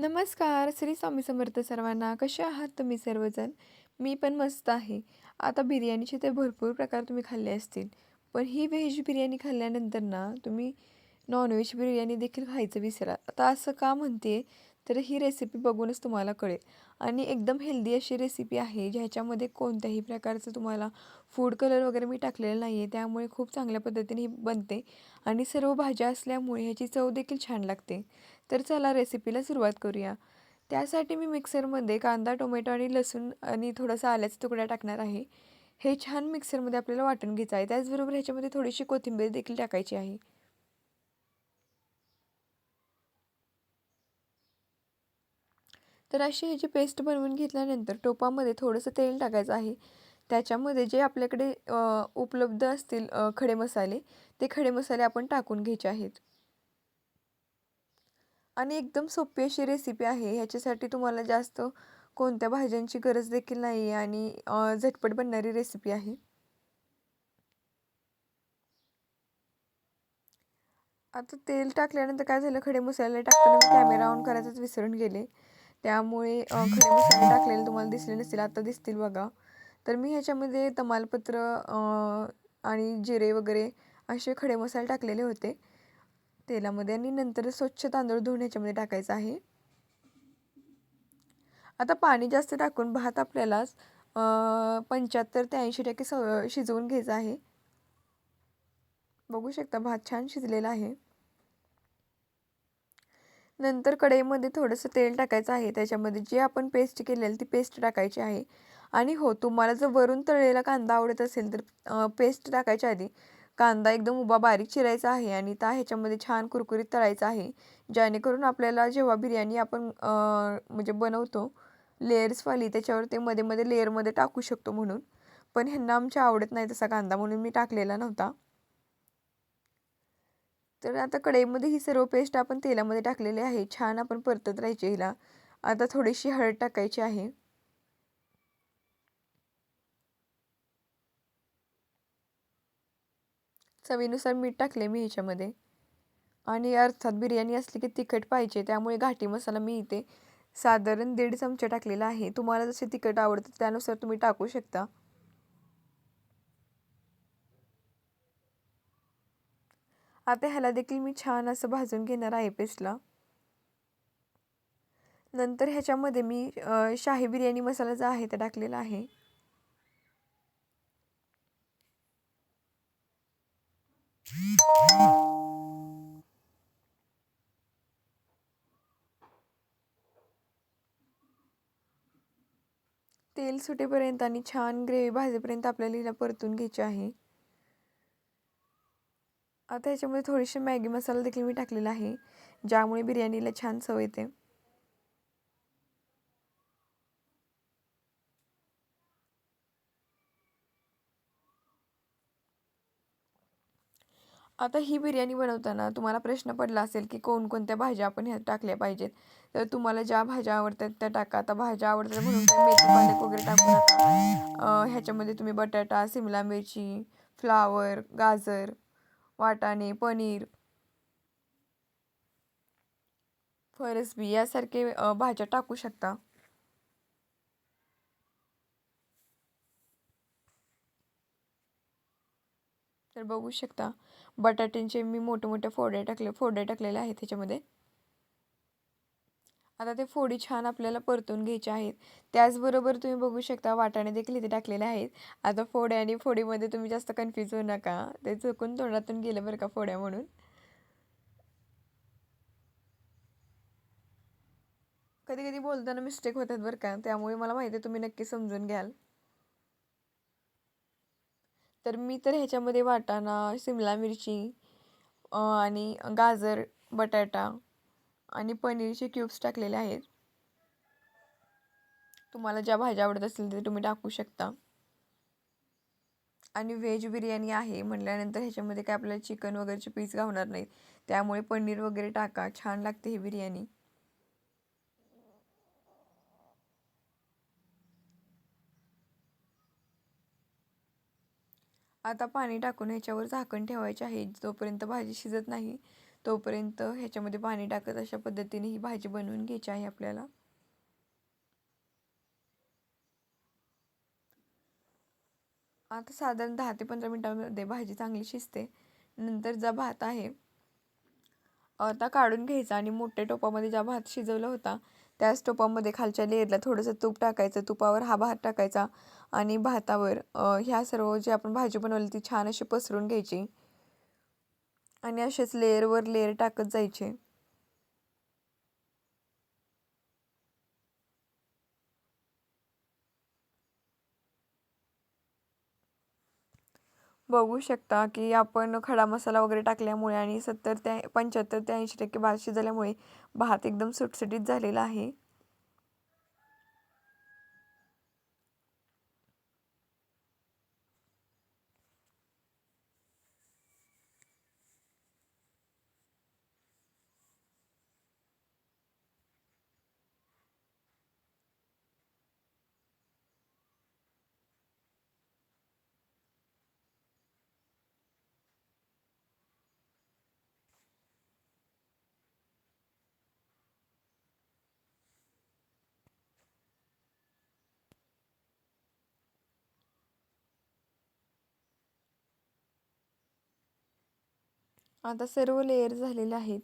नमस्कार श्री स्वामी समर्थ सर्वांना. कसे आहात तुम्ही सर्वजण? मी पण मस्त आहे. आता बिर्याणीचे ते भरपूर प्रकार तुम्ही खाल्ले असतील. पण ही व्हेज बिर्याणी खाल्ल्यानंतर ना तुम्ही नॉनव्हेज बिर्याणी देखील खायचं विसरा. आता असं का म्हणते तर ही रेसिपी बघूनच तुम्हाला कळेल. आणि एकदम हेल्दी अशी रेसिपी आहे ज्याच्यामध्ये कोणत्याही प्रकारचं तुम्हाला फूड कलर वगैरे मी टाकलेलं नाही आहे त्यामुळे खूप चांगल्या पद्धतीने ही बनते. आणि सर्व भाज्या असल्यामुळे ह्याची चव देखील छान लागते. तर चला रेसिपीला सुरुवात करूया. त्यासाठी मी मिक्सरमध्ये कांदा टोमॅटो आणि लसूण आणि थोडासा आल्याचा तुकडा टाकणार आहे. हे छान मिक्सरमध्ये आपल्याला वाटून घ्यायचं आहे. त्याचबरोबर ह्याच्यामध्ये थोडीशी कोथिंबीर देखील टाकायची आहे. तर अशी ह्याची पेस्ट बनवून घेतल्यानंतर टोपामध्ये थोडंसं तेल टाकायचं आहे. त्याच्यामध्ये जे आपल्याकडे उपलब्ध असतील खडे मसाले ते खडे मसाले आपण टाकून घ्यायचे आहेत. आणि एकदम सोपी अशी रेसिपी आहे. ह्याच्यासाठी तुम्हाला जास्त कोणत्या भाज्यांची गरज देखील नाही आहे आणि झटपट बनणारी रेसिपी आहे. आता तेल टाकल्यानंतर काय झालं? खडे मसाले टाकताना मी कॅमेरा ऑन करायचाच विसरून गेले. त्यामुळे खडे मसाले टाकलेले तुम्हाला दिसले नसतील आता दिसतील बघा. तर मी ह्याच्यामध्ये तमालपत्र आणि जिरे वगैरे असे खडे मसाले टाकलेले होते. तेलामध्ये आणि नंतर स्वच्छ तांदूळ धुवून ह्याच्यामध्ये टाकायचा आहे. आता पाणी जास्त टाकून भात आपल्याला पंच्याहत्तर ते ऐंशी टक्के स शिजवून घ्यायचं आहे. बघू शकता भात छान शिजलेला आहे. नंतर कढईमध्ये थोडंसं तेल टाकायचं आहे. त्याच्यामध्ये जे आपण पेस्ट केलेली ती पेस्ट टाकायची आहे. आणि हो तुम्हाला जर वरून तळलेला कांदा आवडत असेल तर पेस्ट टाकायच्या आधी कांदा एकदम उभा बारीक चिरायचा आहे आणि त्या ह्याच्यामध्ये छान कुरकुरीत तळायचा आहे. जेणेकरून आपल्याला जेव्हा बिर्याणी आपण म्हणजे बनवतो लेअर्सवाली त्याच्यावर ते मध्ये मध्ये लेअरमध्ये टाकू शकतो म्हणून. पण ह्यांना आमच्या आवडत नाही तसा कांदा म्हणून मी टाकलेला नव्हता. तर आता कढईमध्ये ही सर्व पेस्ट आपण तेलामध्ये टाकलेली आहे. छान आपण परतत राहायची हिला. आता थोडीशी हळद टाकायची आहे. चवीनुसार मीठ टाकले मी ह्याच्यामध्ये आणि अर्थात बिर्याणी असली की तिखट पाहिजे त्यामुळे घाटी मसाला मी इथे साधारण दीड चमचा टाकलेला आहे. तुम्हाला जसे तिखट आवडतं त्यानुसार तुम्ही टाकू शकता. आता ह्याला देखील मी छान असं भाजून घेणार आहे पेस्टला. नंतर ह्याच्यामध्ये मी शाही बिर्याणी मसाला जो आहे तो टाकलेला आहे. तेल सुटेपर्यंत आणि छान ग्रेव्ही भाजेपर्यंत आपल्याला हिला परतून घ्यायची आहे. आता ह्याच्यामध्ये थोडीशी मॅगी मसाला देखील मी टाकलेला आहे ज्यामुळे बिर्याणीला छान चव येते. आता ही बिर्याणी बनवताना तुम्हाला प्रश्न पडला असेल की कोणकोणत्या भाज्या आपण ह्यात टाकल्या पाहिजेत. तर तुम्हाला ज्या भाज्या आवडतात त्या टाका. आता भाज्या आवडतात म्हणून मेथी पालक वगैरे टाकू नका. ह्याच्यामध्ये तुम्ही बटाटा सिमला मिरची फ्लावर गाजर वाटाणे पनीर फरसबी यासारखे भाज्या टाकू शकता. तर बघू शकता. बटाट्यांचे मी मोठे मोठे फोडे टाकले फोडे टाकलेले आहेत त्याच्यामध्ये. आता ते फोडी छान आपल्याला परतून घ्यायचे आहेत. त्याचबरोबर तुम्ही बघू शकता वाटाणे देखील इथे टाकलेले आहेत. आता फोड्या आणि फोडीमध्ये तुम्ही जास्त कन्फ्यूज होऊ नका. ते चुकून तोंडातून गेलं बरं का फोड्या म्हणून. कधी कधी बोलताना मिस्टेक होतात बरं का. त्यामुळे मला माहिती आहे तुम्ही नक्की समजून घ्याल. तर मी तर ह्याच्यामध्ये वाटाणा शिमला मिरची आणि गाजर बटाटा आणि पनीरचे क्यूब्स टाकलेले आहेत. तुम्हाला ज्या भाज्या आवडत असतील ते तुम्ही टाकू शकता. आणि व्हेज बिर्याणी आहे म्हटल्यानंतर ह्याच्यामध्ये काय आपल्याला चिकन वगैरेचे पीस घावणार नाहीत. त्यामुळे पनीर वगैरे टाका छान लागते ही बिर्याणी. आता पाणी टाकून ह्याच्यावर झाकण ठेवायचे आहे. जोपर्यंत भाजी शिजत नाही तोपर्यंत ह्याच्यामध्ये पाणी टाकत अशा पद्धतीने ही भाजी बनवून घ्यायची आहे आपल्याला. आता साधारण दहा ते पंधरा मिनटामध्ये भाजी चांगली शिजते. नंतर जा भात आहे आता काढून घ्यायचा आणि मोठ्या टोपामध्ये ज्या भात शिजवला होता त्याच टोपामध्ये खालच्या लेअरला थोडंसं तूप टाकायचं तुपावर हा भात टाकायचा आणि भातावर ह्या सर्व जे आपण भाजी बनवली ती छान अशी पसरून घ्यायची. आणि असेच लेअरवर लेअर टाकत जायचे. बघू शकता की आपण खडा मसाला वगैरे टाकल्यामुळे आणि सत्तर ते पंच्याहत्तर ते ऐंशी टक्के भात शिजल्यामुळे भात एकदम सुटसुटीत झालेला आहे. आता सर्व लेयर झालेले आहेत.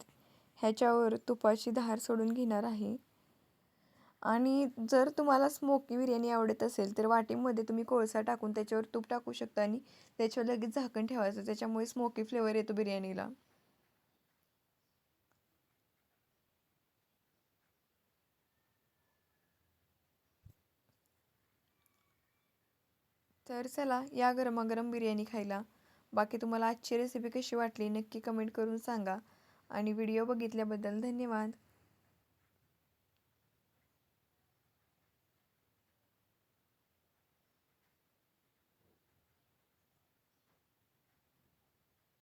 ह्याच्यावर तुपाची धार सोडून घेणार आहे. आणि जर तुम्हाला स्मोकी बिर्याणी आवडत असेल तर वाटीमध्ये तुम्ही कोळसा टाकून त्याच्यावर तूप टाकू शकता आणि त्याच्यावर लगेच झाकण ठेवायचं. त्याच्यामुळे स्मोकी फ्लेवर येतो बिर्याणीला. तर चला या गरमागरम बिर्याणी खायला. बाकी तुम्हाला आजची रेसिपी कशी वाटली नक्की कमेंट करून सांगा. आणि व्हिडिओ बघितल्याबद्दल धन्यवाद.